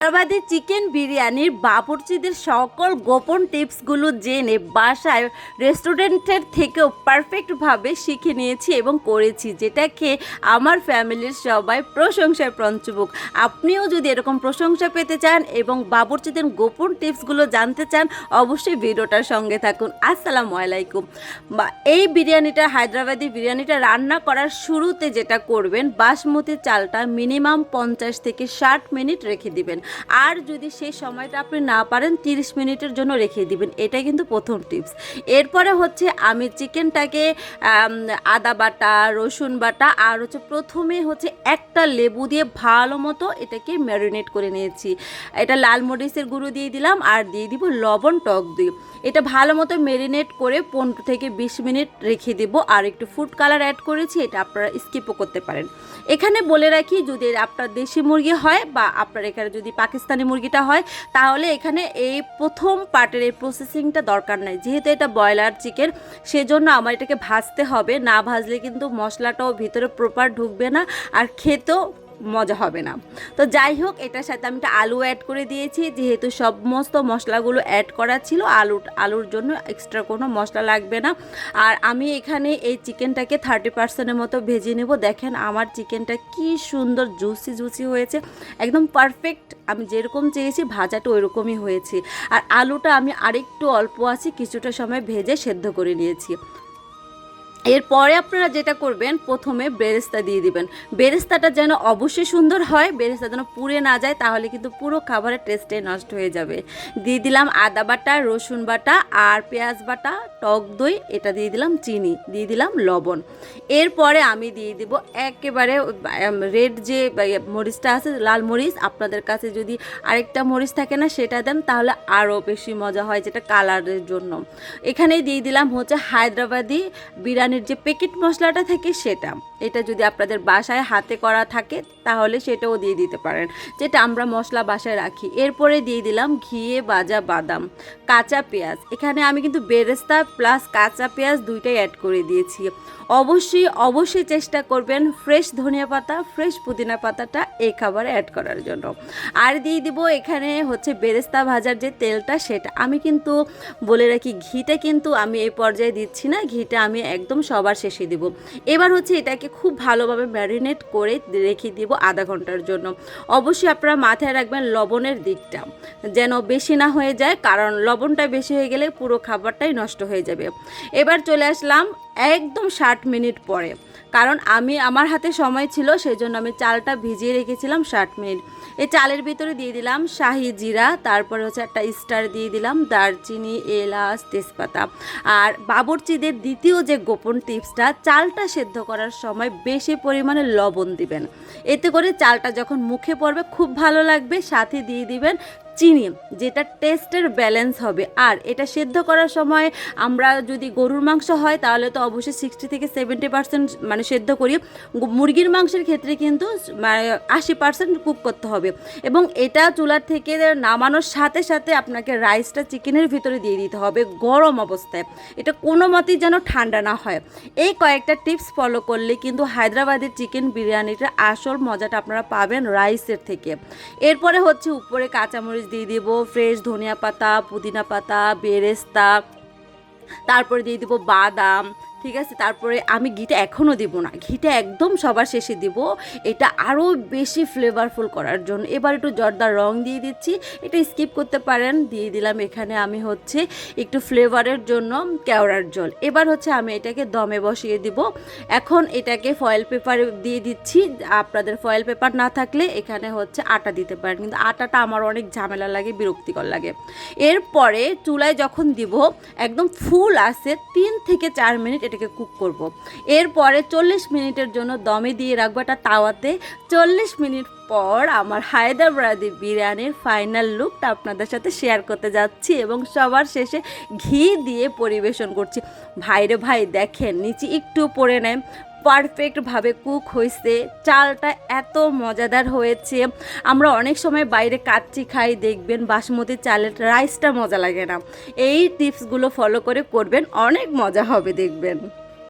Hyderabadi chicken বিরিয়ানির বাবুর্চিদের সকল গোপন টিপসগুলো জেনে বাসায় রেস্টুরেন্টের থেকেও পারফেক্টভাবে শিখে নিয়েছি এবং করেছি যেটা খেয়ে আমার ফ্যামিলির সবাই প্রশংসায় পঞ্চমুখ। আপনিও যদি এরকম প্রশংসা পেতে চান এবং বাবুর্চিদের গোপন টিপসগুলো জানতে চান, অবশ্যই ভিডিওটার সঙ্গে থাকুন। আসসালামু আলাইকুম। বা, এই বিরিয়ানিটা, হায়দ্রাবাদি বিরিয়ানিটা রান্না করার শুরুতে যেটা করবেন, বাসমতি চালটা মিনিমাম পঞ্চাশ থেকে ষাট মিনিট রেখে দিবেন। আর যদি সেই সময়টা আপনি না পারেন, তিরিশ মিনিটের জন্য রেখে দিবেন। এটা কিন্তু প্রথম টিপস। এরপরে হচ্ছে আমি চিকেনটাকে আদা বাটা, রসুন বাটা, আর হচ্ছে প্রথমে হচ্ছে একটা লেবু দিয়ে ভালো মতো এটাকে ম্যারিনেট করে নিয়েছি। এটা লাল মরিচের গুঁড়ো দিয়ে দিলাম আর দিয়ে দিব লবণ টক দিয়ে এটা ভালো মতো ম্যারিনেট করে পনেরো থেকে বিশ মিনিট রেখে দেব আর একটু ফুড কালার অ্যাড করেছি, এটা আপনারা স্কিপও করতে পারেন। এখানে বলে রাখি, যদি আপনার দেশি মুরগি হয় বা আপনার এখানে যদি পাকিস্তানি মুরগিটা হয়, তাহলে এখানে এই প্রথম পার্টের এই প্রসেসিংটা দরকার নাই। যেহেতু এটা ব্রয়লার চিকেন সেজন্য আমার এটাকে ভাজতে হবে। না ভাজলে কিন্তু মশলাটাও ভিতরে প্রপার ঢুকবে না, আর খেতেও মজা হবে না। তো যাই হোক, এটার সাথে আমি একটা আলু অ্যাড করে দিয়েছি। যেহেতু সমস্ত মশলাগুলো অ্যাড করা ছিল আলু আলুর জন্য এক্সট্রা কোনো মশলা লাগবে না। আর আমি এখানে এই চিকেনটাকে থার্টি পার্সেন্টের মতো ভেজে নেব। দেখেন আমার চিকেনটা কি সুন্দর জুসি জুসি হয়েছে। একদম পারফেক্ট আমি যেরকম চেয়েছি, ভাজাটা ওইরকমই হয়েছে। আর আলুটা আমি আরেকটু অল্প আছি কিছুটা সময় ভেজে সেদ্ধ করে নিয়েছি। এরপরে আপনারা যেটা করবেন, প্রথমে বেরেস্তা দিয়ে দিবেন। বেরেস্তাটা যেন অবশ্যই সুন্দর হয়, বেরেস্তা যেন পুড়ে না যায়, তাহলে কিন্তু পুরো খাবারের টেস্টে নষ্ট হয়ে যাবে। দিয়ে দিলাম আদা বাটা, রসুন বাটা আর পেঁয়াজ বাটা, টক দই, এটা দিয়ে দিলাম চিনি, দিয়ে দিলাম লবণ। এরপরে আমি দিয়ে দিব একেবারে রেড যে মরিচটা আছে, লাল মরিচ, আপনাদের কাছে যদি আরেকটা মরিচ থাকে না, সেটা দেন, তাহলে আরও বেশি মজা হয়, যেটা কালারের জন্য। এখানে দিয়ে দিলাম হচ্ছে হায়দ্রাবাদি বিরিয়ানির যে প্যাকেট মশলাটা থাকে সেটা। এটা যদি আপনাদের বাসায় হাতে করা থাকে, তাহলে সেটাও দিয়ে দিতে পারেন। যেটা আমরা মশলা বাসায় রাখি। এরপরে দিয়ে দিলাম ঘিয়ে বাজা বাদাম, কাঁচা পেঁয়াজ। এখানে আমি কিন্তু বেরেস্তা প্লাস কাঁচা পেঁয়াজ দুইটাই অ্যাড করে দিয়েছি। অবশ্যই অবশ্যই চেষ্টা করবেন ফ্রেশ ধনিয়া পাতা ফ্রেশ পুদিনা পাতাটা এই খাবারে অ্যাড করার জন্য। আর দিয়ে দিব এখানে হচ্ছে বেরেস্তা ভাজার যে তেলটা সেটা। আমি কিন্তু বলে রাখি, ঘিটা কিন্তু আমি এই পর্যায়ে দিচ্ছি না। ঘিটা আমি একদম সবার শেষে দিব। এবার হচ্ছে এটাকে খুব ভালোভাবে ম্যারিনেট করে রেখে দিব আধা ঘণ্টার জন্য। অবশ্যই আপনারা মাথায় রাখবেন লবণের দিকটা যেন বেশি না হয়ে যায়, কারণ লবণটা বেশি হয়ে গেলে পুরো খাবারটাই নষ্ট হয়ে যাবে। এবার চলে আসলাম একদম ষাট মিনিট পরে। কারণ আমি, আমার হাতে সময় ছিল সেই জন্য আমি চালটা ভিজিয়ে রেখেছিলাম ষাট মিনিট। এই চালের ভিতরে দিয়ে দিলাম শাহি জিরা, তারপরে হচ্ছে একটা স্টার দিয়ে দিলাম দারচিনি, এলাচ, তেজপাতা। আর বাবরচিদের দ্বিতীয় যে গোপন টিপসটা, চালটা সেদ্ধ করার সময় বেশি পরিমাণে লবণ দিবেন। এতে করে চালটা যখন মুখে পড়বে, খুব ভালো লাগবে, সাথে দিয়ে দিবেন চিনি, যেটা টেস্টের ব্যালেন্স হবে। আর এটা সেদ্ধ করার সময় আমরা যদি গরুর মাংস হয়, তাহলে তো অবশ্যই সিক্সটি থেকে সেভেন্টি পার্সেন্ট মানে সেদ্ধ করি। মুরগির মাংসের ক্ষেত্রে কিন্তু আশি পার্সেন্ট কুক করতে হবে। এবং এটা চুলার থেকে নামানোর সাথে সাথে আপনাকে রাইসটা চিকেনের ভিতরে দিয়ে দিতে হবে গরম অবস্থায়। এটা কোনো মতেই যেন ঠান্ডা না হয়। এই কয়েকটা টিপস ফলো করলে কিন্তু হায়দ্রাবাদের চিকেন বিরিয়ানিটা আসল মজাটা আপনারা পাবেন রাইসের থেকে। এরপরে হচ্ছে উপরে কাঁচামরিচ দিয়ে দিব ফ্রেশ ধনিয়া পাতা পুদিনা পাতা বেরেস্তা তারপরে দিয়ে দিব বাদাম ঠিক আছে? তারপরে আমি ঘিটা এখনও দিব না। ঘিটা একদম সবার শেষে দিব। এটা আরও বেশি ফ্লেভারফুল করার জন্য। এবার একটু জর্দার রং দিয়ে দিচ্ছি। এটা স্কিপ করতে পারেন। দিয়ে দিলাম এখানে আমি হচ্ছে একটু ফ্লেভারের জন্য কেওড়ার জল। এবার হচ্ছে আমি এটাকে দমে বসিয়ে দিব। এখন এটাকে ফয়েল পেপার দিয়ে দিচ্ছি। আপনাদের ফয়েল পেপার না থাকলে এখানে হচ্ছে আটা দিতে পারেন। কিন্তু আটাটা আমার অনেক ঝামেলা লাগে, বিরক্তিকর লাগে। এরপরে চুলায় যখন দিব, একদম ফুল আসে তিন থেকে চার মিনিট এটাকে কুক করব। এরপরে চল্লিশ মিনিটের জন্য দমে দিয়ে রাখব একটা তাওয়াতে। চল্লিশ মিনিট পর আমার হায়দ্রাবাদি বিরিয়ানির ফাইনাল লুকটা আপনাদের সাথে শেয়ার করতে যাচ্ছি এবং সবার শেষে ঘি দিয়ে পরিবেশন করছি। ভাইরে ভাই, দেখেন, নিচে একটু পরে নেয় পারফেক্টভাবে কুক হয়েছে চালটা এত মজাদার হয়েছে। আমরা অনেক সময় বাইরে কাচ্চি খাই, দেখবেন বাসমতি চালের রাইসটা মজা লাগে না। এই টিপসগুলো ফলো করে করবেন, অনেক মজা হবে দেখবেন।